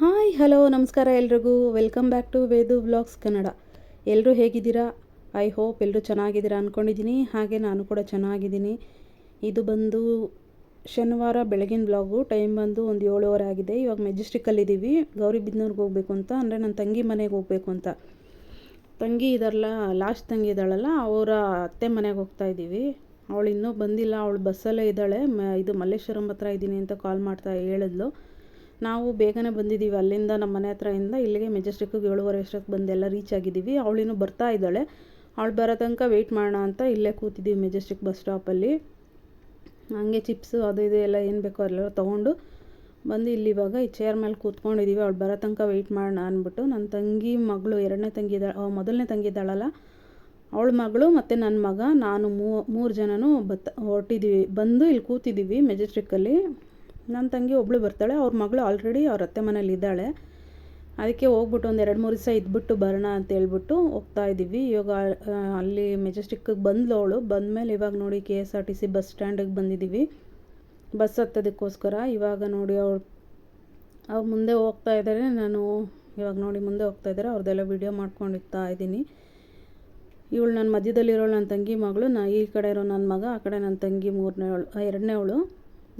Hi, hello, ನಮಸ್ಕಾರ ಎಲ್ರಿಗೂ. Welcome back to Vedu blogs Kannada. ಎಲ್ಲರೂ ಹೇಗಿದ್ದೀರಾ? ಐ ಹೋಪ್ ಎಲ್ಲರೂ ಚೆನ್ನಾಗಿದ್ದೀರಾ ಅಂದ್ಕೊಂಡಿದ್ದೀನಿ ಹಾಗೆ ನಾನು ಕೂಡ ಚೆನ್ನಾಗಿದ್ದೀನಿ. ಇದು ಬಂದು ಶನಿವಾರ ಬೆಳಗಿನ ಬ್ಲಾಗು ಟೈಮ್ ಬಂದು ಒಂದು ಏಳುವರೆ ಆಗಿದೆ. ಇವಾಗ ಮೆಜೆಸ್ಟಿಕ್ಕಲ್ಲಿದ್ದೀವಿ ಗೌರಿಬಿದ್ನೂರ್ಗೆ ಹೋಗಬೇಕು ಅಂತ. ಅಂದರೆ ನನ್ನ ತಂಗಿ ಮನೆಗೆ ಹೋಗಬೇಕು ಅಂತ. ತಂಗಿ ಇದಾರಲ್ಲ ಲಾಸ್ಟ್ ತಂಗಿ ಇದ್ದಾಳಲ್ಲ ಅವರ ಅತ್ತೆ ಮನೆಗೆ ಹೋಗ್ತಾ ಇದ್ದೀವಿ ಅವಳು ಇನ್ನೂ ಬಂದಿಲ್ಲ. ಅವಳು ಬಸ್ಸಲ್ಲೇ ಇದ್ದಾಳೆ. ಮ, ಇದು ಮಲ್ಲೇಶ್ವರಂ ಹತ್ರ ಇದ್ದೀನಿ ಅಂತ ಕಾಲ್ ಮಾಡ್ತಾ ಹೇಳಿದ್ಲು. ನಾವು ಬೇಗನೆ ಬಂದಿದ್ದೀವಿ ಅಲ್ಲಿಂದ ನಮ್ಮ ಮನೆ ಹತ್ರದಿಂದ ಇಲ್ಲಿಗೆ ಮೆಜೆಸ್ಟಿಕ್ಕಿಗೆ ಏಳುವರೆ ಅಷ್ಟಕ್ಕೆ ಬಂದು ಎಲ್ಲ ರೀಚ್ ಆಗಿದ್ದೀವಿ ಅವಳಿನೂ ಬರ್ತಾ ಇದ್ದಾಳೆ. ಅವಳು ಬರೋ ತನಕ ವೆಯ್ಟ್ ಮಾಡೋಣ ಅಂತ ಇಲ್ಲೇ ಕೂತಿದ್ದೀವಿ ಮೆಜೆಸ್ಟಿಕ್ ಬಸ್ ಸ್ಟಾಪಲ್ಲಿ. ಹಂಗೆ ಚಿಪ್ಸು ಅದು ಇದು ಎಲ್ಲ ಏನು ಬೇಕೋ ಅಲ್ಲೆಲ್ಲ ತೊಗೊಂಡು ಬಂದು ಇಲ್ಲಿ ಇವಾಗ ಈ ಚೇರ್ ಮೇಲೆ ಕೂತ್ಕೊಂಡಿದ್ದೀವಿ ಅವಳು ಬರೋ ತನಕ ವೆಯ್ಟ್ ಮಾಡೋಣ ಅಂದ್ಬಿಟ್ಟು ನನ್ನ ತಂಗಿ ಮಗಳು, ಎರಡನೇ ತಂಗಿ ಇದ್ದಾಳೆ. ಮೊದಲನೇ ತಂಗಿ ಇದ್ದಾಳಲ್ಲ. ಅವಳ ಮಗಳು ಮತ್ತು ನನ್ನ ಮಗ. ನಾನು ಮೂರು ಜನನೂ ಬತ್ತ ಹೊರಟಿದ್ದೀವಿ ಬಂದು ಇಲ್ಲಿ ಕೂತಿದ್ದೀವಿ ಮೆಜೆಸ್ಟಿಕ್ಕಲ್ಲಿ ನನ್ನ ತಂಗಿ ಒಬ್ಬಳು ಬರ್ತಾಳೆ, ಅವ್ರ ಮಗಳು ಆಲ್ರೆಡಿ ಅವ್ರ ಅತ್ತೆ ಮನೇಲಿ ಇದ್ದಾಳೆ. ಅದಕ್ಕೆ ಹೋಗ್ಬಿಟ್ಟು ಒಂದು ಎರಡು ಮೂರು ದಿವಸ ಇದ್ಬಿಟ್ಟು ಬರೋಣ ಅಂತ ಹೇಳ್ಬಿಟ್ಟು ಹೋಗ್ತಾ ಇದ್ದೀವಿ ಇವಾಗ ಅಲ್ಲಿ ಮೆಜೆಸ್ಟಿಕ್ಕಿಗೆ ಬಂದ್ಲು ಅವಳು. ಬಂದಮೇಲೆ ಇವಾಗ ನೋಡಿ K S R T C bus ಸ್ಟ್ಯಾಂಡಿಗೆ ಬಂದಿದ್ದೀವಿ ಬಸ್ ಹತ್ತೋದಕ್ಕೋಸ್ಕರ. ಇವಾಗ ನೋಡಿ ಅವ್ರು ಅವ್ರು ಮುಂದೆ ಹೋಗ್ತಾ ಇದ್ದಾರೆ ನಾನು ಇವಾಗ ನೋಡಿ ಮುಂದೆ ಹೋಗ್ತಾ ಇದ್ದಾರೆ ಅವ್ರದ್ದೆಲ್ಲ ವಿಡಿಯೋ ಮಾಡ್ಕೊಂಡಿರ್ತಾ ಇದ್ದೀನಿ. ಇವಳು ನನ್ನ ಮಧ್ಯದಲ್ಲಿರೋಳು ನನ್ನ ತಂಗಿ ಮಗಳು, ನಾ ಈ ಕಡೆ ಇರೋ ನನ್ನ ಮಗ, ಆ ಕಡೆ ನನ್ನ ತಂಗಿ ಮೂರನೇ ಅವಳು ಎರಡನೇ ಅವಳು.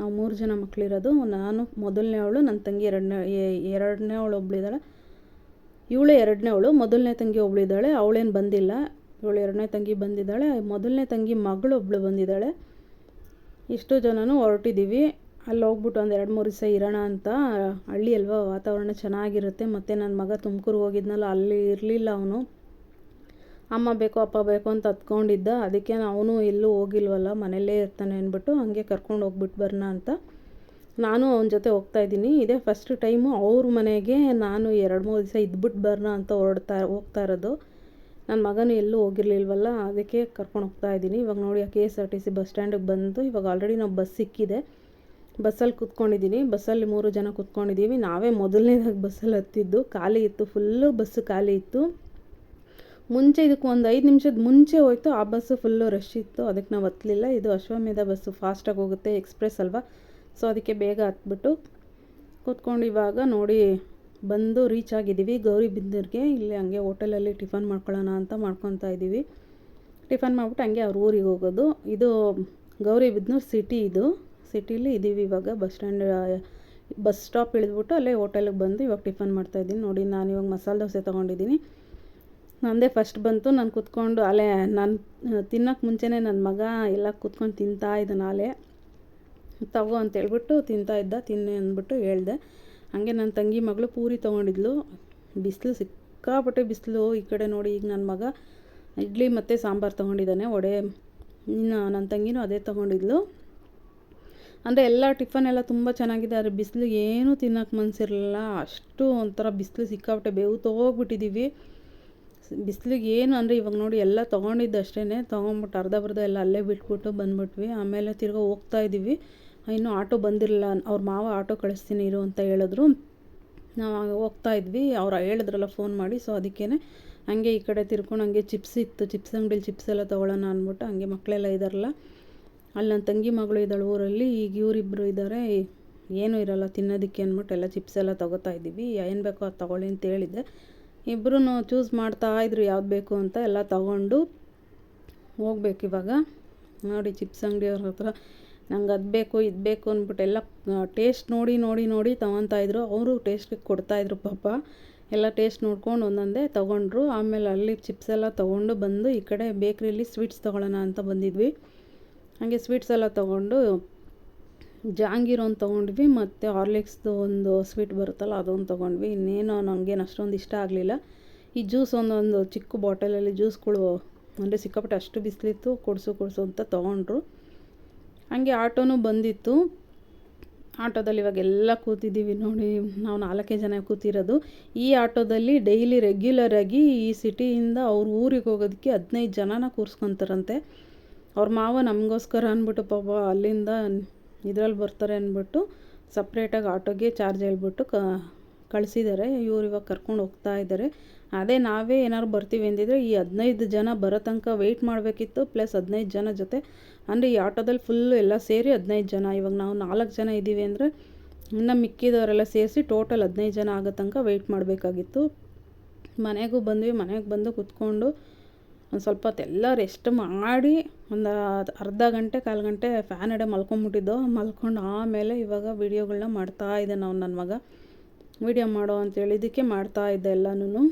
ನಾವು ಮೂರು ಜನ ಮಕ್ಕಳಿರೋದು ನಾನು ಮೊದಲನೇ ಅವಳು ನನ್ನ ತಂಗಿ ಎರಡನೇ ಎರಡನೇ ಅವಳು ಒಬ್ಳಿದ್ದಾಳೆ. ಇವಳು ಎರಡನೇ ಅವಳು, ಮೊದಲನೇ ತಂಗಿ ಒಬ್ಳಿದ್ದಾಳೆ, ಅವಳೇನು ಬಂದಿಲ್ಲ. ಇವಳು ಎರಡನೇ ತಂಗಿ ಬಂದಿದ್ದಾಳೆ, ಮೊದಲನೇ ತಂಗಿ ಮಗಳು ಒಬ್ಳು ಬಂದಿದ್ದಾಳೆ. ಇಷ್ಟು ಜನನೂ ಹೊರಟಿದ್ದೀವಿ. ಅಲ್ಲಿ ಹೋಗ್ಬಿಟ್ಟು ಒಂದು ಎರಡು ಮೂರು ದಿವಸ ಇರೋಣ ಅಂತ, ಹಳ್ಳಿ ಅಲ್ವಾ ವಾತಾವರಣ ಚೆನ್ನಾಗಿರುತ್ತೆ, ಮತ್ತು ನನ್ನ ಮಗ ತುಮಕೂರು ಹೋಗಿದ್ನಲ್ಲ, ಅಲ್ಲಿ ಇರಲಿಲ್ಲ ಅವನು. ಅಮ್ಮ ಬೇಕು, ಅಪ್ಪ ಬೇಕು ಅಂತ ಹತ್ಕೊಂಡಿದ್ದ ಅದಕ್ಕೆ ಅವನು ಎಲ್ಲೂ ಹೋಗಿಲ್ವಲ್ಲ, ಮನೆಯಲ್ಲೇ ಇರ್ತಾನೆ ಅಂದ್ಬಿಟ್ಟು ಹಂಗೆ ಕರ್ಕೊಂಡು ಹೋಗ್ಬಿಟ್ಟು ಬರೋಣ ಅಂತ. ನಾನು ಅವನ ಜೊತೆ ಹೋಗ್ತಾ ಇದ್ದೀನಿ. ಇದೇ ಫಸ್ಟ್ ಟೈಮು ಅವ್ರ ಮನೆಗೆ ನಾನು ಎರಡು, ಮೂರು ದಿವಸ ಇದ್ಬಿಟ್ಟು ಬರೋಣ ಅಂತ ಹೊರಡ್ತಾ, ಹೋಗ್ತಾ ಇರೋದು. ನನ್ನ ಮಗನೂ ಎಲ್ಲೂ ಹೋಗಿರ್ಲಿಲ್ವಲ್ಲ, ಅದಕ್ಕೆ ಕರ್ಕೊಂಡು ಹೋಗ್ತಾ ಇದ್ದೀನಿ. ಇವಾಗ ನೋಡಿ K S R T C bus ಸ್ಟ್ಯಾಂಡಿಗೆ ಬಂದು ಇವಾಗ ಆಲ್ರೆಡಿ ನಾವು ಬಸ್ ಸಿಕ್ಕಿದೆ. ಬಸ್ಸಲ್ಲಿ ಕೂತ್ಕೊಂಡಿದ್ದೀನಿ. ಬಸ್ಸಲ್ಲಿ ಮೂರು ಜನ ಕೂತ್ಕೊಂಡಿದ್ದೀವಿ. ನಾವೇ ಮೊದಲನೇದಾಗಿ ಬಸ್ಸಲ್ಲಿ ಹತ್ತಿದ್ದು. ಖಾಲಿ ಇತ್ತು ಫುಲ್ಲು ಬಸ್ಸು ಖಾಲಿ ಇತ್ತು. ಮುಂಚೆ ಇದಕ್ಕೆ ಒಂದು ಐದು ನಿಮಿಷದ ಮುಂಚೆ ಹೋಯ್ತು, ಆ ಬಸ್ಸು ಫುಲ್ಲು ರಶ್ ಇತ್ತು. ಅದಕ್ಕೆ ನಾವು ಹತ್ತಲಿಲ್ಲ ಇದು ಅಶ್ವಮೇಧ ಬಸ್ಸು ಫಾಸ್ಟಾಗಿ ಹೋಗುತ್ತೆ ಎಕ್ಸ್ಪ್ರೆಸ್ ಅಲ್ವಾ? ಸೊ ಅದಕ್ಕೆ ಬೇಗ ಹತ್ಬಿಟ್ಟು ಕೂತ್ಕೊಂಡು ಇವಾಗ ನೋಡಿ ಬಂದು ರೀಚ್ ಆಗಿದ್ದೀವಿ. ಗೌರಿಬಿದನೂರಿಗೆ ಇಲ್ಲಿ ಹಂಗೆ ಹೋಟೆಲಲ್ಲಿ ಟಿಫನ್ ಮಾಡ್ಕೊಳ್ಳೋಣ ಅಂತ ಮಾಡ್ಕೊತಾ ಇದ್ದೀವಿ. ಟಿಫನ್ ಮಾಡಿಬಿಟ್ಟು ಹಂಗೆ ಅವ್ರ ಊರಿಗೆ ಹೋಗೋದು. ಇದು ಗೌರಿಬಿದನೂರು ಸಿಟಿ ಇದು. ಸಿಟಿಲಿ ಇದ್ದೀವಿ ಇವಾಗ. ಬಸ್ ಸ್ಟ್ಯಾಂಡ್ ಬಸ್ ಸ್ಟಾಪ್ ಇಳಿದ್ಬಿಟ್ಟು ಅಲ್ಲೇ ಹೋಟೆಲಿಗೆ ಬಂದು ಇವಾಗ ಟಿಫನ್ ಮಾಡ್ತಾಯಿದ್ದೀನಿ ನೋಡಿ, ನಾನು ಇವಾಗ ಮಸಾಲೆ ದೋಸೆ ತೊಗೊಂಡಿದ್ದೀನಿ. ನಂದೇ ಫಸ್ಟ್ ಬಂತು. ನಾನು ಕೂತ್ಕೊಂಡು ಅಲೆ, ನಾನು ತಿನ್ನೋಕ್ಕೆ ಮುಂಚೆನೇ ನನ್ನ ಮಗ ಎಲ್ಲ ಕೂತ್ಕೊಂಡು ತಿಂತಾ ಇದ್ದ ನಾಳೆ ತಗೋ ಅಂತ ಹೇಳ್ಬಿಟ್ಟು ತಿಂತಾ ಇದ್ದ, ತಿನ್ನಿ ಅಂದ್ಬಿಟ್ಟು ಹೇಳ್ದೆ. ಹಾಗೆ ನನ್ನ ತಂಗಿ ಮಗಳು ಪೂರಿ ತೊಗೊಂಡಿದ್ಲು. ಬಿಸಿಲು ಸಿಕ್ಕಾಪಟ್ಟೆ ಬಿಸಿಲು ಈ ಕಡೆ ನೋಡಿ ಈಗ ನನ್ನ ಮಗ ಇಡ್ಲಿ ಮತ್ತು ಸಾಂಬಾರು ತೊಗೊಂಡಿದ್ದಾನೆ, ವಡೆ. ಇನ್ನು ನನ್ನ ತಂಗಿನೂ ಅದೇ ತೊಗೊಂಡಿದ್ಲು. ಅಂದರೆ ಎಲ್ಲ ಟಿಫನ್ ಎಲ್ಲ ತುಂಬ ಚೆನ್ನಾಗಿದೆ, ಆದರೆ ಬಿಸಿಲು ಏನೂ ತಿನ್ನೋಕೆ ಮನಸ್ಸಿರಲಿಲ್ಲ ಅಷ್ಟು ಒಂಥರ ಬಿಸಿಲು ಸಿಕ್ಕಾಪಟ್ಟೆ ಬೇವು ಹೋಗ್ಬಿಟ್ಟಿದ್ದೀವಿ ಬಿಸಿಲಿಗೆ ಏನು ಅಂದರೆ ಇವಾಗ ನೋಡಿ ಎಲ್ಲ ತೊಗೊಂಡಿದ್ದು ಅಷ್ಟೇ ತೊಗೊಂಬಿಟ್ಟು ಅರ್ಧ ಬರ್ಧ ಎಲ್ಲ ಅಲ್ಲೇ ಬಿಟ್ಬಿಟ್ಟು ಬಂದ್ಬಿಟ್ವಿ. ಆಮೇಲೆ ತಿರ್ಗಾ ಹೋಗ್ತಾ ಇದ್ದೀವಿ ಇನ್ನೂ ಆಟೋ ಬಂದಿರಲಿಲ್ಲ. ಅವ್ರ ಮಾವ ಆಟೋ ಕಳಿಸ್ತೀನಿ ಇರು ಅಂತ ಹೇಳಿದ್ರು. ನಾವು ಹೋಗ್ತಾ ಇದ್ವಿ. ಅವ್ರು ಹೇಳಿದ್ರಲ್ಲ ಫೋನ್ ಮಾಡಿ. ಸೊ ಅದಕ್ಕೇ ಹಂಗೆ ಈ ಕಡೆ ತಿರ್ಕೊಂಡು ಹಂಗೆ ಚಿಪ್ಸ್ ಇತ್ತು. ಚಿಪ್ಸ್ ಅಂಗಡಿಲಿ ಚಿಪ್ಸ್ ಎಲ್ಲ ತೊಗೊಳ್ಳೋಣ ಅಂದ್ಬಿಟ್ಟು ಹಂಗೆ ಮಕ್ಕಳೆಲ್ಲ ಇದ್ದಾರಲ್ಲ ಅಲ್ಲಿ ನನ್ನ ತಂಗಿ ಮಗಳು ಇದ್ದಾಳೆ ಊರಲ್ಲಿ. ಈಗ ಇವರಿಬ್ಬರು ಇದ್ದಾರೆ ಏನೂ ಇರಲ್ಲ, ತಿನ್ನೋದಕ್ಕೆ ಅಂದ್ಬಿಟ್ಟು ಎಲ್ಲ ಚಿಪ್ಸ್ ಎಲ್ಲ ತೊಗೋತಾ ಇದ್ದೀವಿ ಏನು ಬೇಕೋ ಅದು ತೊಗೊಳ್ಳಿ ಅಂತ ಹೇಳಿದ್ದೆ. ಇಬ್ಬರೂ ಚೂಸ್ ಮಾಡ್ತಾ ಇದ್ರು ಯಾವ್ದು ಬೇಕು ಅಂತ ಎಲ್ಲ ತಗೊಂಡು ಹೋಗ್ಬೇಕು ಇವಾಗ. ನೋಡಿ ಚಿಪ್ಸ್ ಅಂಗಡಿಯವ್ರ ಹತ್ರ ನಂಗೆ ಅದು ಬೇಕು, ಇದು ಬೇಕು ಅಂದ್ಬಿಟ್ಟು ಎಲ್ಲ ಟೇಸ್ಟ್ ನೋಡಿ ನೋಡಿ ನೋಡಿ ಇದ್ರು. ಅವರು ಟೇಸ್ಟ್ಗೆ ಕೊಡ್ತಾಯಿದ್ರು ಪಾಪ. ಎಲ್ಲ ಟೇಸ್ಟ್ ನೋಡ್ಕೊಂಡು ಒಂದೊಂದೇ ತೊಗೊಂಡ್ರು. ಆಮೇಲೆ ಅಲ್ಲಿ ಚಿಪ್ಸ್ ಎಲ್ಲ ತೊಗೊಂಡು ಬಂದು ಈ ಕಡೆ ಬೇಕ್ರಿಲಿ ಸ್ವೀಟ್ಸ್ ತೊಗೊಳ್ಳೋಣ ಅಂತ ಬಂದಿದ್ವಿ. ಹಾಗೆ ಸ್ವೀಟ್ಸ್ ಎಲ್ಲ ತೊಗೊಂಡು ಜಾಂಗೀರ್ ಒಂದು ತೊಗೊಂಡ್ವಿ, ಮತ್ತು ಹಾರ್ಲಿಕ್ಸ್ದು ಒಂದು ಸ್ವೀಟ್ ಬರುತ್ತಲ್ಲ ಅದೊಂದು ತೊಗೊಂಡ್ವಿ. ಇನ್ನೇನು ನನಗೇನು ಅಷ್ಟೊಂದು ಇಷ್ಟ ಆಗಲಿಲ್ಲ. ಈ ಜ್ಯೂಸ್ ಒಂದೊಂದು ಚಿಕ್ಕ ಬಾಟಲಲ್ಲಿ ಜ್ಯೂಸ್ಗಳು ಅಂದರೆ ಸಿಕ್ಕಾಪಟ್ಟೆ ಅಷ್ಟು ಬಿಸಿಲಿತ್ತು, ಕೊಡಿಸು ಕೊಡಿಸು ಅಂತ ತೊಗೊಂಡ್ರು. ಹಾಗೆ ಆಟೋನೂ ಬಂದಿತ್ತು. ಆಟೋದಲ್ಲಿ ಇವಾಗ ಎಲ್ಲ ಕೂತಿದ್ದೀವಿ ನೋಡಿ, ನಾವು ನಾಲ್ಕೇ ಜನ ಕೂತಿರೋದು. ಈ ಆಟೋದಲ್ಲಿ ಡೈಲಿ ರೆಗ್ಯುಲರಾಗಿ ಈ ಸಿಟಿಯಿಂದ ಅವ್ರ ಊರಿಗೆ ಹೋಗೋದಕ್ಕೆ ಹದಿನೈದು ಜನನ ಕೂರಿಸ್ಕೊತಾರಂತೆ. ಅವ್ರ ಮಾವ ನಮಗೋಸ್ಕರ ಅಂದ್ಬಿಟ್ಟು ಪಾಪ ಅಲ್ಲಿಂದ ಇದ್ರಲ್ಲಿ ಬರ್ತಾರೆ ಅಂದ್ಬಿಟ್ಟು ಸಪ್ರೇಟಾಗಿ ಆಟೋಗೆ ಚಾರ್ಜ್ ಹೇಳ್ಬಿಟ್ಟು ಕ ಕಳಿಸಿದ್ದಾರೆ. ಇವ್ರು ಇವಾಗ ಕರ್ಕೊಂಡು ಹೋಗ್ತಾ ಇದ್ದಾರೆ. ಅದೇ ನಾವೇ ಏನಾದ್ರು ಬರ್ತೀವಿ ಅಂದಿದ್ರೆ ಈ ಹದಿನೈದು ಜನ ಬರೋ ತನಕ ವೆಯ್ಟ್ ಮಾಡಬೇಕಿತ್ತು ಪ್ಲಸ್ ಹದಿನೈದು ಜನ ಜೊತೆ. ಅಂದರೆ ಈ ಆಟೋದಲ್ಲಿ ಫುಲ್ಲು ಎಲ್ಲ ಸೇರಿ ಹದಿನೈದು ಜನ. ಇವಾಗ ನಾವು ನಾಲ್ಕು ಜನ ಇದ್ದೀವಿ ಅಂದರೆ ಇನ್ನು ಮಿಕ್ಕಿದವರೆಲ್ಲ ಸೇರಿಸಿ ಟೋಟಲ್ ಹದಿನೈದು ಜನ ಆಗೋ ತನಕ ವೆಯ್ಟ್ ಮಾಡಬೇಕಾಗಿತ್ತು. ಮನೆಗೂ ಬಂದ್ವಿ, ಮನೆಗೆ ಬಂದು ಕುತ್ಕೊಂಡು ಒಂದು ಸ್ವಲ್ಪ ಹೊತ್ತೆಲ್ಲ ರೆಸ್ಟ್ ಮಾಡಿ ಒಂದು ಅರ್ಧ ಗಂಟೆ, ಕಾಲು ಗಂಟೆ ಫ್ಯಾನ್ ಅಡೆ ಮಲ್ಕೊಂಬಿಟ್ಟಿದ್ದೋ. ಮಲ್ಕೊಂಡು ಆಮೇಲೆ ಇವಾಗ ವೀಡಿಯೋಗಳನ್ನ ಮಾಡ್ತಾಯಿದ್ದೆ ನಾವು ನನ್ನ ಮಗ. ವೀಡಿಯೋ ಮಾಡೋ ಅಂತೇಳಿದಕ್ಕೆ ಮಾಡ್ತಾ ಇದ್ದೆ ಎಲ್ಲನೂ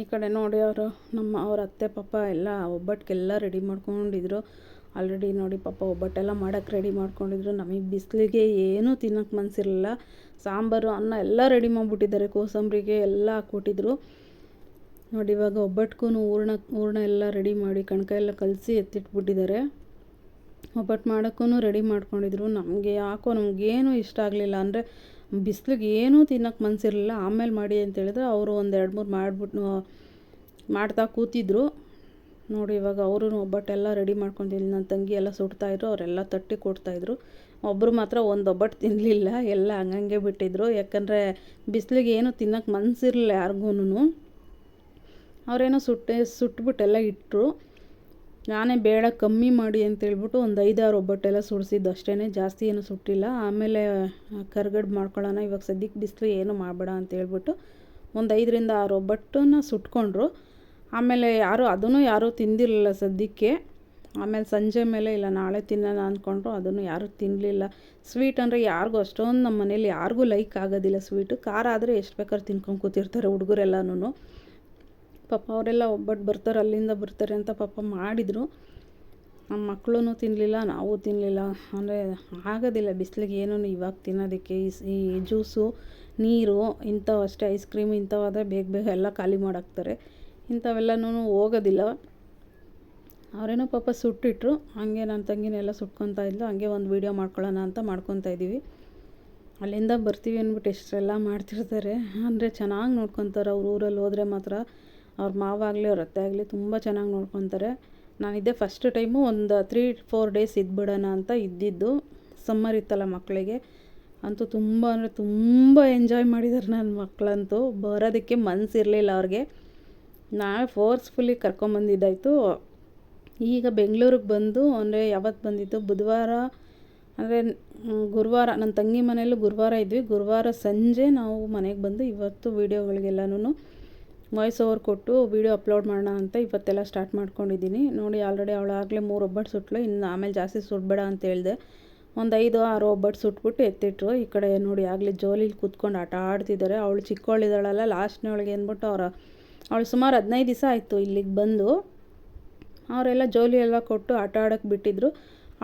ಈ ಕಡೆ ನೋಡಿ ಅವರು, ನಮ್ಮ ಅವ್ರ ಅತ್ತೆ ಪಾಪ ಎಲ್ಲ ಒಬ್ಬಟ್ಟಿಗೆಲ್ಲ ರೆಡಿ ಮಾಡ್ಕೊಂಡಿದ್ರು. ಆಲ್ರೆಡಿ ನೋಡಿ ಪಾಪ ಒಬ್ಬಟ್ಟೆಲ್ಲ ಮಾಡೋಕ್ಕೆ ರೆಡಿ ಮಾಡ್ಕೊಂಡಿದ್ರು. ನಮಗೆ ಬಿಸಿಲಿಗೆ ಏನೂ ತಿನ್ನೋಕ್ಕೆ ಮನಸ್ಸಿರಲಿಲ್ಲ ಸಾಂಬಾರು, ಅನ್ನ ಎಲ್ಲ ರೆಡಿ ಮಾಡಿಬಿಟ್ಟಿದ್ದಾರೆ. ಕೋಸಂಬರಿಗೆ ಎಲ್ಲ ಹಾಕ್ಬಿಟ್ಟಿದ್ರು ನೋಡಿ, ಇವಾಗ ಒಬ್ಬಟ್ಟಿಗೂ ಹೂರ್ಣ ಹೂರ್ಣ ಎಲ್ಲ ರೆಡಿ ಮಾಡಿ ಕಣಕ ಎಲ್ಲ ಕಲಸಿ ಎತ್ತಿಟ್ಬಿಟ್ಟಿದ್ದಾರೆ. ಒಬ್ಬಟ್ಟು ಮಾಡೋಕ್ಕೂ ರೆಡಿ ಮಾಡ್ಕೊಂಡಿದ್ರು. ನಮಗೆ ಯಾಕೋ ನಮಗೇನು ಇಷ್ಟ ಆಗಲಿಲ್ಲ. ಅಂದರೆ ಬಿಸಿಲಿಗೆ ಏನೂ ತಿನ್ನೋಕ್ಕೆ ಮನಸ್ಸಿರಲಿಲ್ಲ ಆಮೇಲೆ ಮಾಡಿ ಅಂತೇಳಿದ್ರೆ ಅವರು ಒಂದು ಎರಡು ಮೂರು ಮಾಡಿಬಿಟ್ಟು ಮಾಡ್ತಾ ಕೂತಿದ್ರು. ನೋಡಿ, ಇವಾಗ ಅವರು ಒಬ್ಬಟ್ಟೆಲ್ಲ ರೆಡಿ ಮಾಡ್ಕೊಂಡಿಲ್ಲ. ನನ್ನ ತಂಗಿ ಎಲ್ಲ ಸುಡ್ತಾಯಿದ್ರು ಅವರೆಲ್ಲ ತಟ್ಟಿ ಕೊಡ್ತಾಯಿದ್ರು ಒಬ್ಬರು ಮಾತ್ರ ಒಂದು ಒಬ್ಬಟ್ಟು ತಿನ್ನಲಿಲ್ಲ ಎಲ್ಲ ಹಂಗಂಗೆ ಬಿಟ್ಟಿದ್ರು. ಯಾಕಂದರೆ ಬಿಸಿಲಿಗೆ ಏನು ತಿನ್ನೋಕ್ಕೆ ಮನಸ್ಸಿರಲಿಲ್ಲ ಯಾರಿಗೂ ಅವರೇನೋ ಸುಟ್ಟೆ, ಸುಟ್ಬಿಟ್ಟೆಲ್ಲ ಇಟ್ಟರು ನಾನೇ ಬೇಡ, ಕಮ್ಮಿ ಮಾಡಿ ಅಂತೇಳ್ಬಿಟ್ಟು ಒಂದು ಐದಾರು ಒಬ್ಬಟ್ಟೆಲ್ಲ ಸುಡಿಸಿದ್ದು. ಅಷ್ಟೇ ಜಾಸ್ತಿ ಏನು ಸುಟ್ಟಿಲ್ಲ. ಆಮೇಲೆ ಕರ್ಗಡ್ ಮಾಡ್ಕೊಳ್ಳೋಣ, ಇವಾಗ ಸದ್ಯಕ್ಕೆ ಬಿಸಿಲು ಏನು ಮಾಡಬೇಡ ಅಂತೇಳ್ಬಿಟ್ಟು ಒಂದು ಐದರಿಂದ ಆರು ಒಬ್ಬಟ್ಟನ್ನ ಸುಟ್ಕೊಂಡ್ರು. ಆಮೇಲೆ ಯಾರು, ಅದನ್ನು ಯಾರೂ ತಿಂದಿರಲಿಲ್ಲ ಸದ್ಯಕ್ಕೆ. ಆಮೇಲೆ ಸಂಜೆ ಮೇಲೆ ಇಲ್ಲ, ನಾಳೆ ತಿನ್ನೋಣ ಅಂದ್ಕೊಂಡ್ರು ಅದನ್ನು ಯಾರೂ ತಿನ್ನಲಿಲ್ಲ ಸ್ವೀಟ್ ಅಂದರೆ ಯಾರಿಗೂ, ಅಷ್ಟೊಂದು ನಮ್ಮ ಮನೇಲಿ ಯಾರಿಗೂ ಲೈಕ್ ಆಗೋದಿಲ್ಲ ಸ್ವೀಟು. ಖಾರ ಆದರೆ ಎಷ್ಟು ಬೇಕಾದ್ರೂ ತಿನ್ಕೊಂಡು ಕೂತಿರ್ತಾರೆ ಹುಡುಗರೆಲ್ಲನೂ ಪಾಪ ಅವರೆಲ್ಲ ಒಬ್ಬಟ್ಟು ಬರ್ತಾರೆ, ಅಲ್ಲಿಂದ ಬರ್ತಾರೆ ಅಂತ ಪಾಪ ಮಾಡಿದರು. ನಮ್ಮ ಮಕ್ಕಳೂ ತಿನ್ನಲಿಲ್ಲ ನಾವು ತಿನ್ನಲಿಲ್ಲ ಅಂದರೆ ಆಗೋದಿಲ್ಲ, ಬಿಸಿಲಿಗೆ ಏನೂ ಇವಾಗ ತಿನ್ನೋದಕ್ಕೆ. ಈ ಜ್ಯೂಸು, ನೀರು, ಇಂಥವು ಅಷ್ಟೇ, ಐಸ್ ಕ್ರೀಮ್ ಇಂಥವಾದರೆ ಬೇಗ ಬೇಗ ಎಲ್ಲ ಖಾಲಿ ಮಾಡಾಕ್ತಾರೆ. ಇಂಥವೆಲ್ಲನೂ ಹೋಗೋದಿಲ್ಲ. ಅವರೇನೋ ಪಾಪ ಸುಟ್ಟಿಟ್ರು, ಹಾಗೆ ನನ್ನ ತಂಗಿನೆಲ್ಲ ಸುಟ್ಕೊತಾ ಇದ್ಲು, ಹಾಗೆ ಒಂದು ವೀಡಿಯೋ ಮಾಡ್ಕೊಳ್ಳೋಣ ಅಂತ ಮಾಡ್ಕೊತಾ ಇದ್ದೀವಿ. ಅಲ್ಲಿಂದ ಬರ್ತೀವಿ ಅಂದ್ಬಿಟ್ಟು ಎಷ್ಟೆಲ್ಲ ಮಾಡ್ತಿರ್ತಾರೆ. ಅಂದರೆ ಚೆನ್ನಾಗಿ ನೋಡ್ಕೊತಾರೆ, ಅವ್ರ ಊರಲ್ಲಿ ಹೋದರೆ ಮಾತ್ರ ಅವ್ರ ಮಾವ ಆಗಲಿ ಅವ್ರ ಅತ್ತೆ ಆಗಲಿ ತುಂಬ ಚೆನ್ನಾಗಿ ನೋಡ್ಕೊತಾರೆ. ನಾನಿದ್ದೆ ಫಸ್ಟ್ ಟೈಮು ಒಂದು ತ್ರೀ ಫೋರ್ ಡೇಸ್ ಇದ್ಬಿಡೋಣ ಅಂತ ಇದ್ದಿದ್ದು ಸಮ್ಮರ್ ಇತ್ತಲ್ಲ ಮಕ್ಕಳಿಗೆ ಅಂತೂ ತುಂಬ ಅಂದರೆ ತುಂಬ ಎಂಜಾಯ್ ಮಾಡಿದ್ದಾರೆ ನನ್ನ ಮಕ್ಕಳಂತೂ ಬರೋದಕ್ಕೆ ಮನಸ್ಸಿರಲಿಲ್ಲ ಅವ್ರಿಗೆ. ನಾವೇ ಫೋರ್ಸ್ಫುಲ್ಲಿ ಕರ್ಕೊಂಬಂದಿದ್ದಾಯಿತು ಈಗ ಬೆಂಗಳೂರಿಗೆ ಬಂದು ಅಂದರೆ ಯಾವತ್ತು ಬಂದಿದ್ದು ಬುಧವಾರ ಅಂದರೆ ಗುರುವಾರ ನನ್ನ ತಂಗಿ ಮನೆಯಲ್ಲೂ ಗುರುವಾರ ಇದ್ವಿ. ಗುರುವಾರ ಸಂಜೆ ನಾವು ಮನೆಗೆ ಬಂದು ಇವತ್ತು ವೀಡಿಯೋಗಳಿಗೆಲ್ಲನೂ ವಾಯ್ಸ್ ಓವರ್ ಕೊಟ್ಟು ವೀಡಿಯೋ ಅಪ್ಲೋಡ್ ಮಾಡೋಣ ಅಂತ ಇವತ್ತೆಲ್ಲ ಸ್ಟಾರ್ಟ್ ಮಾಡ್ಕೊಂಡಿದ್ದೀನಿ. ನೋಡಿ, ಆಲ್ರೆಡಿ ಆಗಲೇ ಮೂರು ಒಬ್ಬಟ್ಟು ಸುಟ್ಲು. ಇನ್ನು ಆಮೇಲೆ ಜಾಸ್ತಿ ಸುಡಬೇಡ ಅಂತ ಹೇಳಿದೆ. ಒಂದು ಐದು, ಆರು ಒಬ್ಬಟ್ಟು ಸುಟ್ಬಿಟ್ಟು ಎತ್ತಿಟ್ರು. ಈ ಕಡೆ ನೋಡಿ, ಆಗಲೇ ಜೋಲಿಲಿ ಕೂತ್ಕೊಂಡು ಆಟ ಆಡ್ತಿದ್ದಾರೆ. ಅವಳು ಚಿಕ್ಕವಳಿದ್ದಾಳಲ್ಲ ಲಾಸ್ಟ್ನೊಳಗೆ ಅಂದ್ಬಿಟ್ಟು ಅವರ ಅವಳು ಸುಮಾರು ಹದಿನೈದು ದಿವಸ ಆಯಿತು ಇಲ್ಲಿಗೆ ಬಂದು. ಅವರೆಲ್ಲ ಜೋಲಿ ಎಲ್ಲ ಕೊಟ್ಟು ಆಟ ಆಡೋಕ್ಕೆ ಬಿಟ್ಟಿದ್ರು.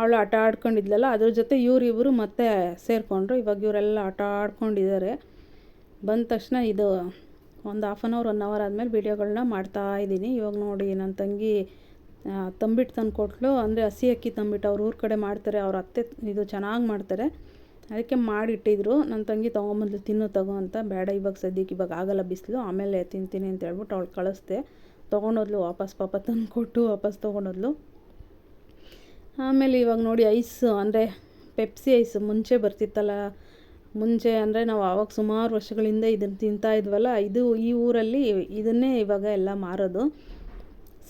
ಅವಳು ಆಟ ಆಡ್ಕೊಂಡಿದ್ಲಲ್ಲ, ಅದ್ರ ಜೊತೆ ಇವರು ಮತ್ತೆ ಸೇರಿಕೊಂಡ್ರು. ಇವಾಗ ಇವರೆಲ್ಲ ಆಟ ಆಡ್ಕೊಂಡಿದ್ದಾರೆ. ಬಂದ ತಕ್ಷಣ ಇದು ಒಂದು half an hour one hour ಆದಮೇಲೆ ವೀಡಿಯೋಗಳನ್ನ ಮಾಡ್ತಾ ಇದ್ದೀನಿ. ಇವಾಗ ನೋಡಿ ನನ್ನ ತಂಗಿ ತಂಬಿಟ್ಟು ತಂದು ಕೊಟ್ಟಲು ಅಂದರೆ ಹಸಿ ಅಕ್ಕಿ ತಂಬಿಟ್ಟು ಅವ್ರ ಊರ ಕಡೆ ಮಾಡ್ತಾರೆ. ಅವ್ರ ಅತ್ತೆ ಇದು ಚೆನ್ನಾಗಿ ಮಾಡ್ತಾರೆ. ಅದಕ್ಕೆ ಮಾಡಿಟ್ಟಿದ್ರು. ನನ್ನ ತಂಗಿ ತೊಗೊಂಬಂದು ತಿನ್ನು ತಗೋ ಅಂತ. ಬೇಡ, ಇವಾಗ ಸದ್ಯಕ್ಕೆ ಇವಾಗ ಆಗಲ್ಲ ಬಿಸಿಲು. ಆಮೇಲೆ ತಿಂತೀನಿ ಅಂತ ಹೇಳ್ಬಿಟ್ಟು ಅವಳು ಕಳಿಸ್ದೆ. ತೊಗೊಂಡೋದ್ಲು ವಾಪಸ್ ಪಾಪ ತಂದು ಕೊಟ್ಟು ವಾಪಸ್ ತೊಗೊಂಡೋದ್ಲು ಆಮೇಲೆ ಇವಾಗ ನೋಡಿ ಐಸ್, ಅಂದರೆ ಪೆಪ್ಸಿ ಐಸ್ ಮುಂಚೆ ಬರ್ತಿತ್ತಲ್ಲ ಮುಂಚೆ ಅಂದರೆ ನಾವು ಆವಾಗ ಸುಮಾರು ವರ್ಷಗಳಿಂದ ಇದನ್ನು ತಿಂತಾ ಇದ್ವಲ್ಲ, ಇದು ಈ ಊರಲ್ಲಿ ಇದನ್ನೇ ಇವಾಗ ಎಲ್ಲ ಮಾರೋದು.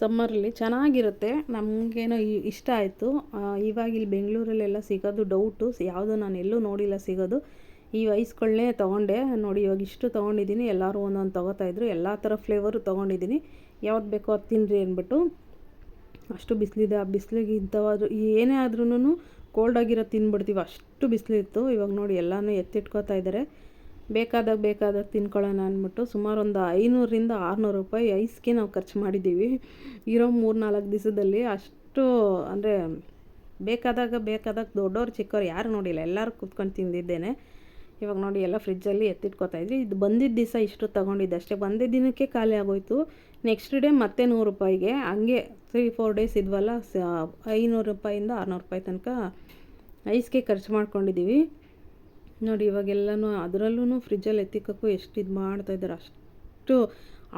ಸಮ್ಮರಲ್ಲಿ ಚೆನ್ನಾಗಿರುತ್ತೆ, ನಮಗೇನೋ ಇಷ್ಟ ಆಯಿತು. ಇವಾಗ ಇಲ್ಲಿ ಬೆಂಗಳೂರಲ್ಲೆಲ್ಲ ಸಿಗೋದು ಡೌಟು ಯಾವುದು ನಾನು ಎಲ್ಲೂ ನೋಡಿಲ್ಲ ಸಿಗೋದು. ಈ ಐಸ್ಗಳನ್ನೇ ತೊಗೊಂಡೆ, ನೋಡಿ ಇವಾಗ ಇಷ್ಟು ತೊಗೊಂಡಿದ್ದೀನಿ, ಎಲ್ಲರೂ ಒಂದೊಂದು ತೊಗೋತಾಯಿದ್ರು ಎಲ್ಲ ಥರ ಫ್ಲೇವರು ತೊಗೊಂಡಿದ್ದೀನಿ. ಯಾವ್ದು ಬೇಕೋ ಅದು ತಿನ್ನಿರಿ ಅಂದ್ಬಿಟ್ಟು, ಅಷ್ಟು ಬಿಸಿಲಿದೆ, ಆ ಬಿಸಿಲಿಗೆ ಇಂಥವಾದ್ರು ಏನೇ ಆದ್ರೂ ಕೋಲ್ಡ್ ಆಗಿರೋ ತಿನ್ಬಿಡ್ತೀವಿ, ಅಷ್ಟು ಬಿಸಿಲಿತ್ತು. ಇವಾಗ ನೋಡಿ ಎಲ್ಲನೂ ಎತ್ತಿಟ್ಕೋತಾ ಇದ್ದಾರೆ ಬೇಕಾದಾಗ ಬೇಕಾದಾಗ ತಿನ್ಕೊಳ್ಳೋಣ ಅಂದ್ಬಿಟ್ಟು ಸುಮಾರು ಒಂದು ಐನೂರರಿಂದ ಆರುನೂರು ರೂಪಾಯಿ ಐಸ್ಗೆ ನಾವು ಖರ್ಚು ಮಾಡಿದ್ದೀವಿ. ಇರೋ ಮೂರು ನಾಲ್ಕು ದಿವಸದಲ್ಲಿ ಅಷ್ಟು, ಅಂದರೆ ಬೇಕಾದಾಗ ಬೇಕಾದಾಗ ದೊಡ್ಡವ್ರು ಚಿಕ್ಕವ್ರು ಯಾರು ನೋಡಿಲ್ಲ. ಎಲ್ಲರೂ ಕೂತ್ಕೊಂಡು ತಿಂದಿದ್ದೇನೆ. ಇವಾಗ ನೋಡಿ ಎಲ್ಲ ಫ್ರಿಜ್ಜಲ್ಲಿ ಎತ್ತಿಟ್ಕೊತಾ ಇದ್ವಿ. ಇದು ಬಂದಿದ್ದ ದಿವಸ ಇಷ್ಟು ತೊಗೊಂಡಿದ್ದೆ ಅಷ್ಟೇ. ಬಂದಿದ್ದ ದಿನಕ್ಕೆ ಖಾಲಿ ಆಗೋಯ್ತು. ನೆಕ್ಸ್ಟ್ ಡೇ ಮತ್ತೆ ನೂರು ರೂಪಾಯಿಗೆ. ಹಂಗೆ ತ್ರೀ ಫೋರ್ ಡೇಸ್ ಇದ್ವಲ್ಲ ಐನೂರು ರೂಪಾಯಿಂದ ಆರುನೂರು ರೂಪಾಯಿ ತನಕ ಐಸ್ಗೆ ಖರ್ಚು ಮಾಡ್ಕೊಂಡಿದ್ದೀವಿ ನೋಡಿ ಇವಾಗೆಲ್ಲನೂ ಅದರಲ್ಲೂ ಫ್ರಿಜ್ಜಲ್ಲಿ ಎತ್ತಿಕ್ಕೋಕ್ಕೂ ಎಷ್ಟು ಇದು ಮಾಡ್ತಾಯಿದ್ದಾರೆ ಅಷ್ಟು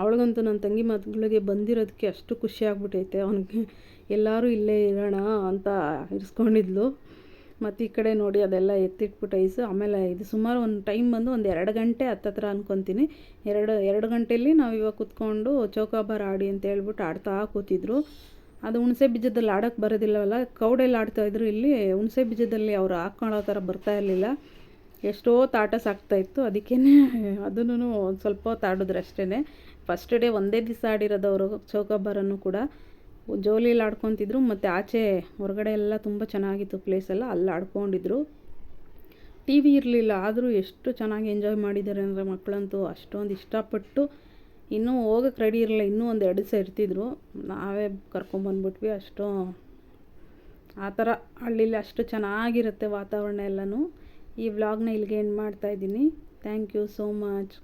ಅವಳಿಗಂತೂ ನನ್ನ ತಂಗಿ ಮಗಳಿಗೆ ಬಂದಿರೋದಕ್ಕೆ ಅಷ್ಟು ಖುಷಿ ಆಗ್ಬಿಟ್ಟೈತೆ ಅವನಿಗೆ ಎಲ್ಲರೂ ಇಲ್ಲೇ ಇರೋಣ ಅಂತ ಇರಿಸ್ಕೊಂಡಿದ್ಲು. ಮತ್ತು ಈ ಕಡೆ ನೋಡಿ ಅದೆಲ್ಲ ಎತ್ತಿಟ್ಬಿಟ್ಟು ಐಸು. ಆಮೇಲೆ ಇದು ಸುಮಾರು ಒಂದು ಟೈಮ್ ಬಂದು ಒಂದು ಎರಡು ಗಂಟೆ ಹತ್ತತ್ರ ಅಂದ್ಕೊತೀನಿ ಎರಡು ಎರಡು ಗಂಟೆಯಲ್ಲಿ ನಾವು ಇವಾಗ ಕುತ್ಕೊಂಡು ಚೌಕಾಬಾರ್ ಆಡಿ ಅಂತ ಹೇಳ್ಬಿಟ್ಟು ಆಡ್ತಾ ಕೂತಿದ್ರು. ಅದು ಹುಣಸೆ ಬೀಜದಲ್ಲಿ ಆಡೋಕ್ಕೆ ಬರೋದಿಲ್ಲವಲ್ಲ? ಕೌಡೆಲ್ಲಿ ಆಡ್ತಾಯಿದ್ರು ಇಲ್ಲಿ. ಹುಣಸೆ ಬೀಜದಲ್ಲಿ ಅವರು ಹಾಕ್ಕೊಳ್ಳೋ ಥರ ಬರ್ತಾ ಇರಲಿಲ್ಲ. ಎಷ್ಟೋ ತಾಟ ಸಾಕ್ತಾಯಿತ್ತು ಅದಕ್ಕೇ ಅದನ್ನು ಒಂದು ಸ್ವಲ್ಪ ಹೊತ್ತು ಆಡಿದ್ರು ಅಷ್ಟೇ ಫಸ್ಟ್ ಡೇ ಒಂದೇ ದಿವಸ ಆಡಿರೋದವರು ಚೌಕಾಬಾರನ್ನು ಕೂಡ. ಜೋಲಿಲಿ ಆಡ್ಕೊತಿದ್ರು, ಮತ್ತು ಆಚೆ ಹೊರಗಡೆ ಎಲ್ಲ ತುಂಬ ಚೆನ್ನಾಗಿತ್ತು ಪ್ಲೇಸೆಲ್ಲ ಅಲ್ಲಿ ಆಡ್ಕೊಂಡಿದ್ರು. ಟಿ ವಿ ಇರಲಿಲ್ಲ, ಆದರೂ ಎಷ್ಟು ಚೆನ್ನಾಗಿ ಎಂಜಾಯ್ ಮಾಡಿದ್ದಾರೆ ಅಂದರೆ ಮಕ್ಕಳಂತೂ ಅಷ್ಟೊಂದು ಇಷ್ಟಪಟ್ಟು ಇನ್ನೂ ಹೋಗಕ್ಕೆ ರೆಡಿ ಇರಲಿಲ್ಲ, ಇನ್ನೂ ಒಂದು ಎರಡು ದಿವಸ ಇರ್ತಿದ್ರು. ನಾವೇ ಕರ್ಕೊಂಬಂದ್ಬಿಟ್ವಿ ಅಷ್ಟು ಆ ಥರ ಹಳ್ಳಿಲಿ ಅಷ್ಟು ಚೆನ್ನಾಗಿರುತ್ತೆ ವಾತಾವರಣ ಎಲ್ಲನೂ. ಈ ವ್ಲಾಗ್ನ ಇಲ್ಲಿಗೆ ಎಂಡ್ ಮಾಡ್ತಾಯಿದ್ದೀನಿ ಥ್ಯಾಂಕ್ ಯು ಸೋ ಮಚ್